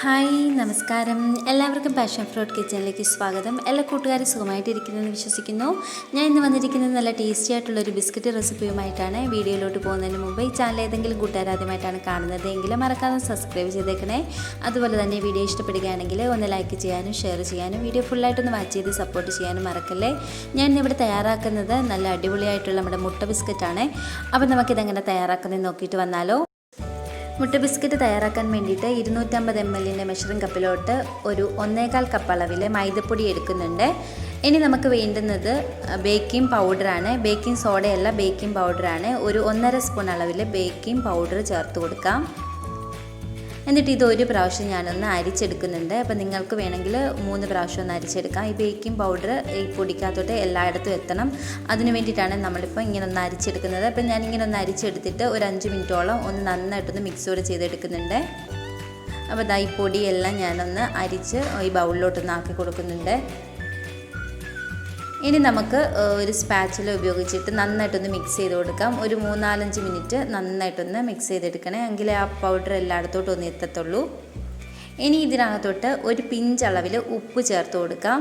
Hi നമസ്കാരം. എല്ലാവർക്കും passion fruit കിച്ചണിലേക്ക് സ്വാഗതം. എല്ലാ കൂട്ടുകാരും സുഖമായിട്ടിരിക്കുന്നെന്ന് വിശ്വസിക്കുന്നു. ഞാൻ ഇന്ന് വന്നിരിക്കുന്നത് നല്ല ടേസ്റ്റി ആയിട്ടുള്ള ഒരു ബിസ്ക്കറ്റ് റെസിപ്പിയുമായിട്ടാണ് വീഡിയോയിലോട്ട് പോകുന്നതിന് മുമ്പ് ഈ ചാനൽ ഏതെങ്കിലും കൂട്ടുകാർ ആദ്യമായിട്ടാണ് കാണുന്നത് എങ്കിൽ മറക്കാതെ സബ്സ്ക്രൈബ് ചെയ്തേക്കണേ. അതുപോലെ തന്നെ വീഡിയോ ഇഷ്ടപ്പെടുകയാണെങ്കിൽ ഒന്ന് ലൈക്ക് ചെയ്യാനും ഷെയർ ചെയ്യാനും വീഡിയോ ഫുള്ളായിട്ടൊന്ന് വാച്ച് ചെയ്ത് സപ്പോർട്ട് ചെയ്യാനും മറക്കല്ലേ? ഞാൻ ഇന്നിവിടെ തയ്യാറാക്കുന്നത് നല്ല അടിപൊളിയായിട്ടുള്ള നമ്മുടെ മുട്ട ബിസ്ക്കറ്റാണ് അപ്പോൾ നമുക്കിതെങ്ങനെ തയ്യാറാക്കുന്നത് നോക്കിയിട്ട് വന്നാലോ. മുട്ട ബിസ്ക്കറ്റ് തയ്യാറാക്കാൻ വേണ്ടിയിട്ട് ഇരുന്നൂറ്റമ്പത് എം എല്ലിന്റെ മെഷറിംഗ് കപ്പിലോട്ട് ഒരു ഒന്നേകാൽ കപ്പ് അളവിൽ മൈദപ്പൊടി എടുക്കുന്നുണ്ട്. ഇനി നമുക്ക് വേണ്ടുന്നത് ബേക്കിംഗ് പൗഡറാണ് ബേക്കിംഗ് സോഡയല്ല ബേക്കിംഗ് പൗഡറാണ് ഒരു ഒന്നര സ്പൂൺ അളവിൽ ബേക്കിംഗ് പൗഡർ ചേർത്ത് കൊടുക്കാം. എന്നിട്ട് ഇത് ഒരു പ്രാവശ്യം ഞാനൊന്ന് അരിച്ചെടുക്കുന്നുണ്ട്. അപ്പോൾ നിങ്ങൾക്ക് വേണമെങ്കിൽ മൂന്ന് പ്രാവശ്യം ഒന്ന് അരിച്ചെടുക്കാം. ഈ ബേക്കിംഗ് പൗഡർ ഈ പൊടിക്കകത്തോട്ട് എല്ലായിടത്തും എത്തണം. അതിന് വേണ്ടിയിട്ടാണ് നമ്മളിപ്പോൾ ഇങ്ങനെ ഒന്ന് അരിച്ചെടുക്കുന്നത്. അപ്പോൾ ഞാൻ ഇങ്ങനെ ഒന്ന് അരിച്ചെടുത്തിട്ട് ഒരു അഞ്ച് മിനിറ്റോളം ഒന്ന് നന്നായിട്ടൊന്ന് മിക്സോട് ചെയ്തെടുക്കുന്നുണ്ട്. അപ്പോൾ ഇതാ ഈ പൊടിയെല്ലാം ഞാനൊന്ന് അരിച്ച് ഈ ബൗളിലോട്ടൊന്ന് ആക്കി കൊടുക്കുന്നുണ്ട്. ഇനി നമുക്ക് ഒരു സ്പാച്ചിൽ ഉപയോഗിച്ചിട്ട് നന്നായിട്ടൊന്ന് മിക്സ് ചെയ്ത് കൊടുക്കാം ഒരു മൂന്നാലഞ്ച് മിനിറ്റ് നന്നായിട്ടൊന്ന് മിക്സ് ചെയ്തെടുക്കണേ. എങ്കിലേ ആ പൗഡർ എല്ലായിടത്തോട്ടും ഒന്ന് എത്തത്തുള്ളൂ. ഇനി ഇതിനകത്തോട്ട് ഒരു പിഞ്ചളവിൽ ഉപ്പ് ചേർത്ത് കൊടുക്കാം.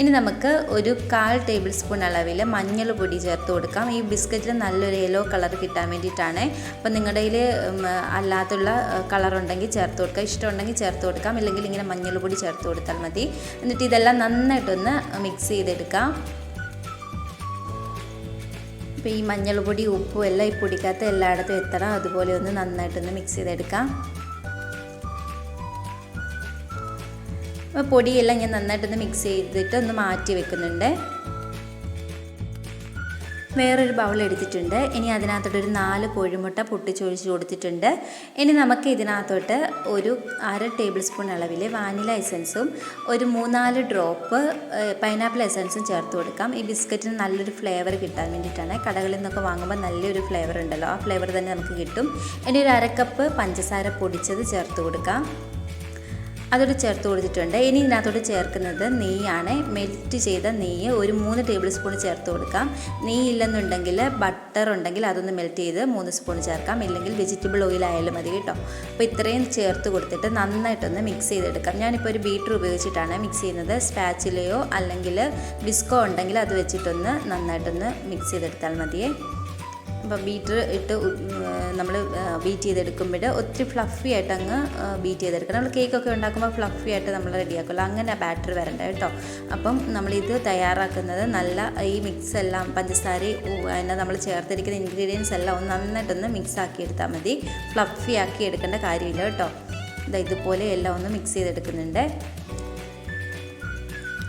ഇനി നമുക്ക് ഒരു കാൽ ടേബിൾ സ്പൂൺ അളവിൽ മഞ്ഞൾ പൊടി ചേർത്ത് കൊടുക്കാം. ഈ ബിസ്ക്കറ്റിന് നല്ലൊരു യെല്ലോ കളർ കിട്ടാൻ വേണ്ടിയിട്ടാണ്. അപ്പോൾ നിങ്ങളുടെ കയ്യിൽ അല്ലാത്തുള്ള കളർ ഉണ്ടെങ്കിൽ ചേർത്ത് കൊടുക്കാം. ഇഷ്ടമുണ്ടെങ്കിൽ ചേർത്ത് കൊടുക്കാം. ഇല്ലെങ്കിൽ ഇങ്ങനെ മഞ്ഞൾ പൊടി ചേർത്ത് കൊടുത്താൽ മതി. എന്നിട്ട് ഇതെല്ലാം നന്നായിട്ടൊന്ന് മിക്സ് ചെയ്തെടുക്കാം. അപ്പോൾ ഈ മഞ്ഞൾപ്പൊടി പൊടി ഉപ്പും എല്ലാം ഈ പൊടിക്കകത്ത് എല്ലായിടത്തും എത്തണം. അതുപോലെ ഒന്ന് നന്നായിട്ടൊന്ന് മിക്സ് ചെയ്തെടുക്കാം. അപ്പോൾ പൊടിയെല്ലാം ഞാൻ നന്നായിട്ടൊന്ന് മിക്സ് ചെയ്തിട്ട് ഒന്ന് മാറ്റി വെക്കുന്നുണ്ട്. വേറൊരു ബൗൾ എടുത്തിട്ടുണ്ട്. ഇനി അതിനകത്തോട്ട് ഒരു നാല് കോഴിമുട്ട പൊട്ടിച്ചൊഴിച്ച് കൊടുത്തിട്ടുണ്ട്. ഇനി നമുക്ക് ഇതിനകത്തോട്ട് ഒരു അര ടേബിൾ സ്പൂൺ അളവിൽ വാനില എസൻസും ഒരു മൂന്നാൽ ഡ്രോപ്പ് പൈനാപ്പിൾ എസൻസും ചേർത്ത് കൊടുക്കാം. ഈ ബിസ്ക്കറ്റിന് നല്ലൊരു ഫ്ലേവർ കിട്ടാൻ വേണ്ടിയിട്ടാണ്. കടകളിൽ നിന്നൊക്കെ വാങ്ങുമ്പോൾ നല്ലൊരു ഫ്ലേവർ ഉണ്ടല്ലോ. ആ ഫ്ലേവർ തന്നെ നമുക്ക് കിട്ടും. ഇനി ഒരു അരക്കപ്പ് പഞ്ചസാര പൊടിച്ചത് ചേർത്ത് കൊടുക്കാം. അതോട് ചേർത്ത് കൊടുത്തിട്ടുണ്ട്. ഇനി ഇതിനകത്തോട്ട് ചേർക്കുന്നത് നെയ്യാണ്. മെൽറ്റ് ചെയ്ത നെയ്യ് ഒരു മൂന്ന് ടേബിൾ സ്പൂൺ ചേർത്ത് കൊടുക്കാം. നെയ്യ് ഇല്ലെന്നുണ്ടെങ്കിൽ ബട്ടർ ഉണ്ടെങ്കിൽ അതൊന്ന് മെൽറ്റ് ചെയ്ത് മൂന്ന് സ്പൂൺ ചേർക്കാം. ഇല്ലെങ്കിൽ വെജിറ്റബിൾ ഓയിൽ ആയാലും മതി കേട്ടോ. അപ്പോൾ ഇത്രയും ചേർത്ത് കൊടുത്തിട്ട് നന്നായിട്ടൊന്ന് മിക്സ് ചെയ്തെടുക്കാം. ഞാനിപ്പോൾ ഒരു ബീറ്റർ ഉപയോഗിച്ചിട്ടാണ് മിക്സ് ചെയ്യുന്നത്. സ്പാച്ചിലയോ അല്ലെങ്കിൽ ബിസ്കോ ഉണ്ടെങ്കിൽ അത് വെച്ചിട്ടൊന്ന് നന്നായിട്ടൊന്ന് മിക്സ് ചെയ്തെടുത്താൽ മതിയേ. അപ്പോൾ ബീറ്റർ ഇട്ട് നമ്മൾ ബീറ്റ് ചെയ്തെടുക്കുമ്പോൾ ഒത്തിരി ഫ്ലഫി ആയിട്ട് അങ്ങ് ബീറ്റ് ചെയ്തെടുക്കണം. നമ്മൾ കേക്കൊക്കെ ഉണ്ടാക്കുമ്പോൾ ഫ്ലഫി ആയിട്ട് നമ്മൾ റെഡിയാക്കുമല്ലോ. അങ്ങനെ ബാറ്റർ വരണ്ട കേട്ടോ. അപ്പം നമ്മളിത് തയ്യാറാക്കുന്നത് നല്ല ഈ മിക്സ് എല്ലാം പഞ്ചസാര അതിനെ നമ്മൾ ചേർത്തിരിക്കുന്ന ഇൻഗ്രീഡിയൻസ് എല്ലാം ഒന്ന് നന്നായിട്ടൊന്ന് മിക്സ് ആക്കി എടുത്താൽ മതി. ഫ്ലഫി ആക്കി എടുക്കേണ്ട കാര്യമില്ല കേട്ടോ. ഇതാ ഇതുപോലെ എല്ലാം ഒന്ന് മിക്സ് ചെയ്തെടുക്കുന്നുണ്ട്.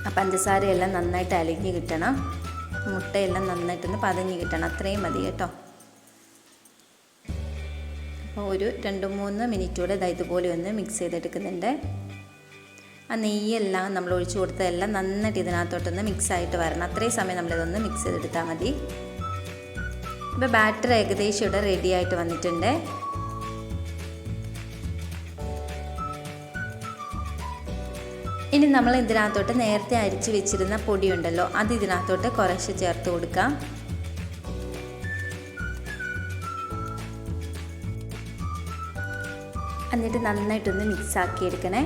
ആ പഞ്ചസാരയെല്ലാം നന്നായിട്ട് അലിഞ്ഞ് കിട്ടണം. മുട്ടയെല്ലാം നന്നായിട്ടൊന്ന് പതഞ്ഞ് കിട്ടണം. അത്രയും മതി കേട്ടോ. ഒരു രണ്ട് മൂന്ന് മിനിറ്റ് കൂടെ ഇതുപോലെ ഒന്ന് മിക്സ് ചെയ്തെടുക്കുന്നുണ്ട്. ആ നെയ്യെല്ലാം നമ്മൾ ഒഴിച്ചു കൊടുത്തതെല്ലാം നന്നായിട്ട് ഇതിനകത്തോട്ടൊന്ന് മിക്സ് ആയിട്ട് വരണം. അത്രയും സമയം നമ്മളിതൊന്ന് മിക്സ് ചെയ്തെടുത്താൽ മതി. ഇപ്പോൾ ബാറ്റർ ഏകദേശം ഇവിടെ റെഡി ആയിട്ട് വന്നിട്ടുണ്ട്. ഇനി നമ്മൾ ഇതിനകത്തോട്ട് നേരത്തെ അരിച്ച് വെച്ചിരുന്ന പൊടിയുണ്ടല്ലോ അത് ഇതിനകത്തോട്ട് കുറച്ച് ചേർത്ത് കൊടുക്കാം. എന്നിട്ട് നന്നായിട്ടൊന്ന് മിക്സ് ആക്കി എടുക്കണേ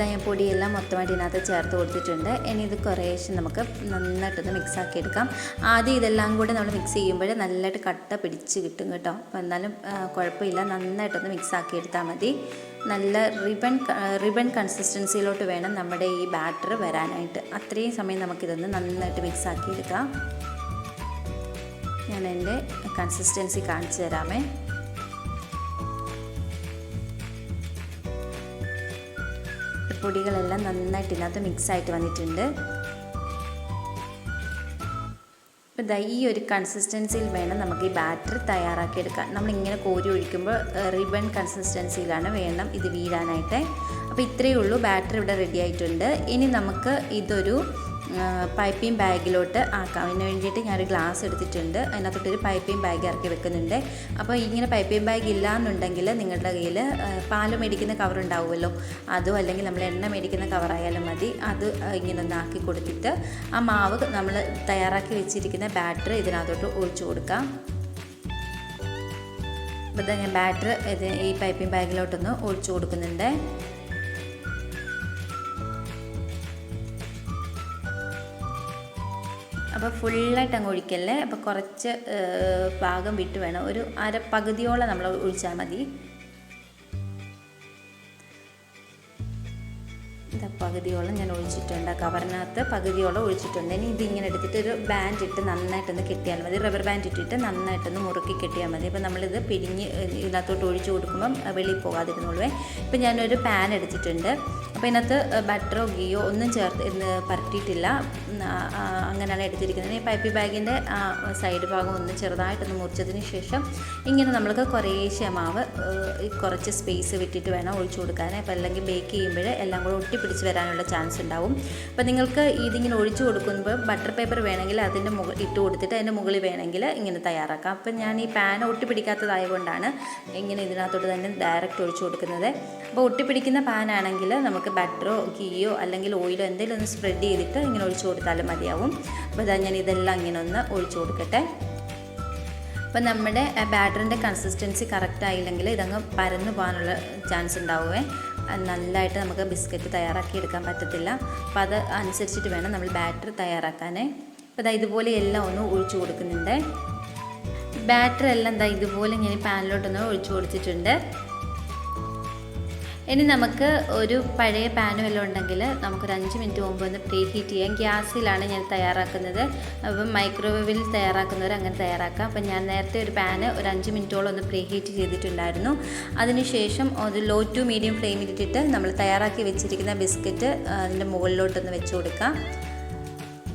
ഞാൻ പൊടിയെല്ലാം മൊത്തമായിട്ട് ഇതിനകത്ത് ചേർത്ത് കൊടുത്തിട്ടുണ്ട്. ഇനി ഇത് കുറേശ്ശെ നമുക്ക് നന്നായിട്ടൊന്ന് മിക്സ് ആക്കി എടുക്കാം ആദ്യം ഇതെല്ലാം കൂടെ നമ്മൾ മിക്സ് ചെയ്യുമ്പോൾ നല്ലതായിട്ട് കട്ട പിടിച്ച് കിട്ടും കേട്ടോ. അപ്പോൾ എന്നാലും കുഴപ്പമില്ല. നന്നായിട്ടൊന്ന് മിക്സ് ആക്കി എടുത്താൽ മതി നല്ല റിബൺ റിബൺ കൺസിസ്റ്റൻസിയിലോട്ട് വേണം നമ്മുടെ ഈ ബാറ്റർ വരാനായിട്ട്. അത്രയും സമയം നമുക്കിതൊന്ന് നന്നായിട്ട് മിക്സ് ആക്കി എടുക്കാം ഞാൻ എന്റെ കൺസിസ്റ്റൻസി കാണിച്ചു തരാമേ. പൊടികളെല്ലാം നന്നായിട്ട് ഇതിനകത്ത് മിക്സ് ആയിട്ട് വന്നിട്ടുണ്ട്. അപ്പോൾ ദാ ഈ ഒരു കൺസിസ്റ്റൻസിയിൽ വേണം നമുക്ക് ഈ ബാറ്റർ തയ്യാറാക്കിയെടുക്കാൻ. നമ്മളിങ്ങനെ കോരി ഒഴിക്കുമ്പോൾ റിബൺ കൺസിസ്റ്റൻസിയിലാണ് വേണം ഇത് വീഴാനായിട്ട്. അപ്പോൾ ഇത്രയേ ഉള്ളൂ ബാറ്റർ ഇവിടെ റെഡി ആയിട്ടുണ്ട്. ഇനി നമുക്ക് ഇതൊരു പൈപ്പിംഗ് ബാഗിലോട്ട് ആക്കാം. അതിന് വേണ്ടിയിട്ട് ഞാനൊരു ഗ്ലാസ് എടുത്തിട്ടുണ്ട്. അതിനകത്തോട്ടൊരു പൈപ്പിംഗ് ബാഗ് ഇറക്കി വെക്കുന്നുണ്ട്. അപ്പോൾ ഇങ്ങനെ പൈപ്പിംഗ് ബാഗ് ഇല്ല എന്നുണ്ടെങ്കിൽ നിങ്ങളുടെ കയ്യിൽ പാൽ മേടിക്കുന്ന കവർ ഉണ്ടാവുമല്ലോ. അതോ അല്ലെങ്കിൽ നമ്മൾ എണ്ണ മേടിക്കുന്ന കവറായാലും മതി. അത് ഇങ്ങനെ ഒന്ന് ആക്കി കൊടുത്തിട്ട് ആ മാവ് നമ്മൾ തയ്യാറാക്കി വെച്ചിരിക്കുന്ന ബാറ്റർ ഇതിനകത്തോട്ട് ഒഴിച്ചു കൊടുക്കാം. അപ്പോൾ ഞാൻ ബാറ്റർ ഇത് ഈ പൈപ്പിംഗ് ബാഗിലോട്ടൊന്ന് ഒഴിച്ചു കൊടുക്കുന്നുണ്ട്. അപ്പോൾ ഫുള്ളായിട്ട് അങ്ങ് ഒഴിക്കല്ലേ? അപ്പോൾ കുറച്ച് ഭാഗം വിട്ട് വേണം. ഒരു അര പകുതിയോളം നമ്മൾ ഒഴിച്ചാൽ മതി. ഇതാ പകുതിയോളം ഞാൻ ഒഴിച്ചിട്ടുണ്ട്. കവറിനകത്ത് പകുതിയോളം ഒഴിച്ചിട്ടുണ്ട്. ഇനി ഇതിങ്ങനെ എടുത്തിട്ട് ഒരു ബാൻഡ് ഇട്ട് നന്നായിട്ടൊന്ന് കെട്ടിയാൽ മതി. റബ്ബർ ബാൻഡ് ഇട്ടിട്ട് നന്നായിട്ടൊന്ന് മുറുക്കി കെട്ടിയാൽ മതി. അപ്പോൾ നമ്മളിത് പിരിഞ്ഞ് ഇതിനകത്തോട്ട് ഒഴിച്ചു കൊടുക്കുമ്പം വെളിയിൽ പോകാതിരുന്നുള്ളൂ ഇപ്പം ഞാനൊരു പാൻ എടുത്തിട്ടുണ്ട്. അപ്പോൾ ഇതിനകത്ത് ബട്ടറോ ഗീയോ ഒന്നും ചേർത്ത് ഇന്ന് പരട്ടിയിട്ടില്ല അങ്ങനെയാണ് എടുത്തിരിക്കുന്നത്. ഈ പൈപ്പി ബാഗിന്റെ സൈഡ് ഭാഗം ഒന്ന് ചെറുതായിട്ടൊന്ന് മുറിച്ചതിന് ശേഷം ഇങ്ങനെ നമ്മൾക്ക് കുറേശ്ശെ മാവ് കുറച്ച് സ്പേസ് വിട്ടിട്ട് വേണം ഒഴിച്ചു കൊടുക്കാൻ. അപ്പോൾ അല്ലെങ്കിൽ ബേക്ക് ചെയ്യുമ്പോൾ എല്ലാം കൂടെ ഒട്ടിപ്പിടിച്ച് വരാനുള്ള ചാൻസ് ഉണ്ടാവും. അപ്പോൾ നിങ്ങൾക്ക് ഇതിങ്ങനെ ഒഴിച്ചു കൊടുക്കുമ്പോൾ ബട്ടർ പേപ്പർ വേണമെങ്കിൽ അതിന്റെ മുകളിൽ ഇട്ട് കൊടുത്തിട്ട് അതിന്റെ മുകളിൽ വേണമെങ്കിൽ ഇങ്ങനെ തയ്യാറാക്കാം. അപ്പം ഞാൻ ഈ പാൻ ഒട്ടിപ്പിടിക്കാത്തതായതുകൊണ്ടാണ് ഇങ്ങനെ ഇതിനകത്തോട്ട് തന്നെ ഡയറക്റ്റ് ഒഴിച്ചു കൊടുക്കുന്നത്. അപ്പോൾ ഒട്ടിപ്പിടിക്കുന്ന പാനാണെങ്കിൽ നമുക്ക് ബട്ടറോ ഗീയോ അല്ലെങ്കിൽ ഓയിലോ എന്തെങ്കിലും ഒന്ന് സ്പ്രെഡ് ചെയ്തിട്ട് ഇങ്ങനെ ഒഴിച്ചു കൊടുത്താലും മതിയാവും. അപ്പോൾ ഇതാ ഞാൻ ഇതെല്ലാം ഇങ്ങനെ ഒന്ന് ഒഴിച്ചു കൊടുക്കട്ടെ. അപ്പം നമ്മുടെ ബാറ്ററിന്റെ കൺസിസ്റ്റൻസി കറക്റ്റ് ആയില്ലെങ്കിൽ ഇതങ്ങ് പരന്നു പോകാനുള്ള ചാൻസ് ഉണ്ടാവുമേ അത് നല്ലതായിട്ട് നമുക്ക് ബിസ്ക്കറ്റ് തയ്യാറാക്കി എടുക്കാൻ പറ്റത്തില്ല. അപ്പം അത് അനുസരിച്ചിട്ട് വേണം നമ്മൾ ബാറ്റർ തയ്യാറാക്കാനേ. അപ്പോൾ ഇതാ ഇതുപോലെ എല്ലാം ഒന്ന് ഒഴിച്ചു കൊടുക്കുന്നുണ്ട്. ബാറ്റർ എല്ലാം ഇതാ ഇതുപോലെ ഞാൻ പാനിലോട്ടൊന്ന് ഒഴിച്ചു കൊടുത്തിട്ടുണ്ട്. ഇനി നമുക്ക് ഒരു പഴയ പാനും എല്ലാം ഉണ്ടെങ്കിൽ നമുക്കൊരു അഞ്ച് മിനിറ്റ് മുമ്പ് ഒന്ന് പ്രീ ഹീറ്റ് ചെയ്യാം. ഗ്യാസിലാണ് ഞാൻ തയ്യാറാക്കുന്നത്. അപ്പം മൈക്രോവേവിൽ തയ്യാറാക്കുന്നവർ അങ്ങനെ തയ്യാറാക്കാം. അപ്പം ഞാൻ നേരത്തെ ഒരു പാന് ഒരു അഞ്ച് മിനിറ്റോളം ഒന്ന് പ്രീ ഹീറ്റ് ചെയ്തിട്ടുണ്ടായിരുന്നു അതിനുശേഷം ഒരു ലോ ടു മീഡിയം ഫ്ലെയിമിലിട്ടിട്ട് നമ്മൾ തയ്യാറാക്കി വെച്ചിരിക്കുന്ന ബിസ്ക്കറ്റ് അതിന്റെ മുകളിലോട്ടൊന്ന് വെച്ച് കൊടുക്കാം.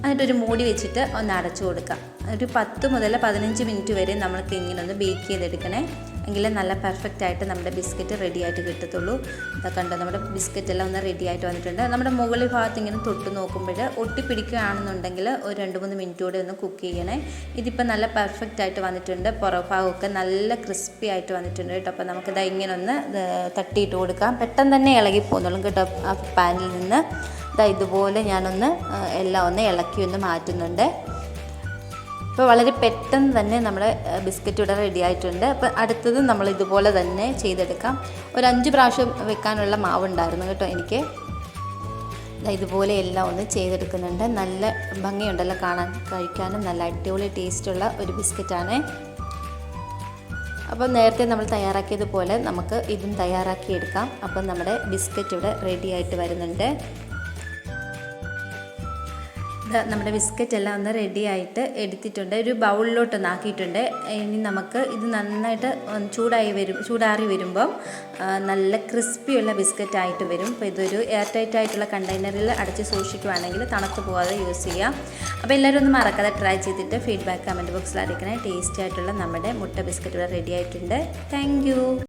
എന്നിട്ടൊരു മൂടി വെച്ചിട്ട് ഒന്ന് അടച്ചു കൊടുക്കാം. ഒരു പത്ത് മുതൽ പതിനഞ്ച് മിനിറ്റ് വരെ നമ്മൾക്ക് ഇങ്ങനെ ഒന്ന് ബേക്ക് ചെയ്തെടുക്കണേ. എങ്കിലേ നല്ല പെർഫെക്റ്റ് ആയിട്ട് നമ്മുടെ ബിസ്ക്കറ്റ് റെഡി ആയിട്ട് കിട്ടത്തുള്ളൂ. ഇതൊക്കെ കണ്ടോ നമ്മുടെ ബിസ്ക്കറ്റ് എല്ലാം ഒന്ന് റെഡി ആയിട്ട് വന്നിട്ടുണ്ട്. നമ്മുടെ മുകളിൽ ഭാഗത്ത് ഇങ്ങനെ തൊട്ട് നോക്കുമ്പോൾ ഒട്ടിപ്പിടിക്കുകയാണെന്നുണ്ടെങ്കിൽ ഒരു രണ്ട് മൂന്ന് മിനിറ്റ് കൂടി ഒന്ന് കുക്ക് ചെയ്യണേ. ഇതിപ്പോൾ നല്ല പെർഫെക്റ്റ് ആയിട്ട് വന്നിട്ടുണ്ട്. പുറഭാഗമൊക്കെ നല്ല ക്രിസ്പി ആയിട്ട് വന്നിട്ടുണ്ട് കേട്ടോ. അപ്പോൾ നമുക്കിത് ഇങ്ങനെ ഒന്ന് തട്ടിയിട്ട് കൊടുക്കാം. പെട്ടെന്ന് തന്നെ ഇളകി പോകുന്നുള്ളൂ കേട്ടോ ആ പാനിൽ നിന്ന്. ഇതാ ഇതുപോലെ ഞാനൊന്ന് എല്ലാം ഒന്ന് ഇളക്കി ഒന്ന് മാറ്റുന്നുണ്ട്. അപ്പോൾ വളരെ പെട്ടെന്ന് തന്നെ നമ്മുടെ ബിസ്ക്കറ്റ് ഇവിടെ റെഡി ആയിട്ടുണ്ട്. അപ്പോൾ അടുത്തത് നമ്മൾ ഇതുപോലെ തന്നെ ചെയ്തെടുക്കാം. ഒരു അഞ്ച് പ്രാവശ്യം വെക്കാനുള്ള മാവ് ഉണ്ടായിരുന്നു കേട്ടോ എനിക്ക്. ഇതുപോലെ എല്ലാം ഒന്ന് ചെയ്തെടുക്കുന്നുണ്ട്. നല്ല ഭംഗിയുണ്ടല്ലോ കാണാൻ കഴിക്കാനും. നല്ല അടിപൊളി ടേസ്റ്റുള്ള ഒരു ബിസ്ക്കറ്റാണ്. അപ്പോൾ നേരത്തെ നമ്മൾ തയ്യാറാക്കിയതുപോലെ നമുക്ക് ഇതും തയ്യാറാക്കിയെടുക്കാം. അപ്പം നമ്മുടെ ബിസ്ക്കറ്റ് ഇവിടെ റെഡി ആയിട്ട് വരുന്നുണ്ട്. നമ്മുടെ ബിസ്ക്കറ്റ് എല്ലാം ഒന്ന് റെഡി ആയിട്ട് എടുത്തിട്ടുണ്ട്. ഒരു ബൗളിലോട്ട് ആക്കിയിട്ടുണ്ട്. ഇനി നമുക്ക് ഇത് നന്നായിട്ട് ചൂടായി വരും ചൂടാറി വരുമ്പം നല്ല ക്രിസ്പിയുള്ള ബിസ്ക്കറ്റ് ആയിട്ട് വരും. അപ്പോൾ ഇതൊരു എയർ ടൈറ്റ് ആയിട്ടുള്ള കണ്ടെയ്നറിൽ അടച്ച് സൂക്ഷിക്കുവാണെങ്കിൽ തണുത്ത് പോകാതെ യൂസ് ചെയ്യാം. അപ്പോൾ എല്ലാവരും ഒന്ന് മറക്കാതെ ട്രൈ ചെയ്തിട്ട് ഫീഡ്ബാക്ക് കമന്റ് ബോക്സിൽ അറിയിക്കണേ. ടേസ്റ്റി ആയിട്ടുള്ള നമ്മുടെ മുട്ട ബിസ്ക്കറ്റ് ഇവിടെ റെഡി ആയിട്ടുണ്ട്. താങ്ക്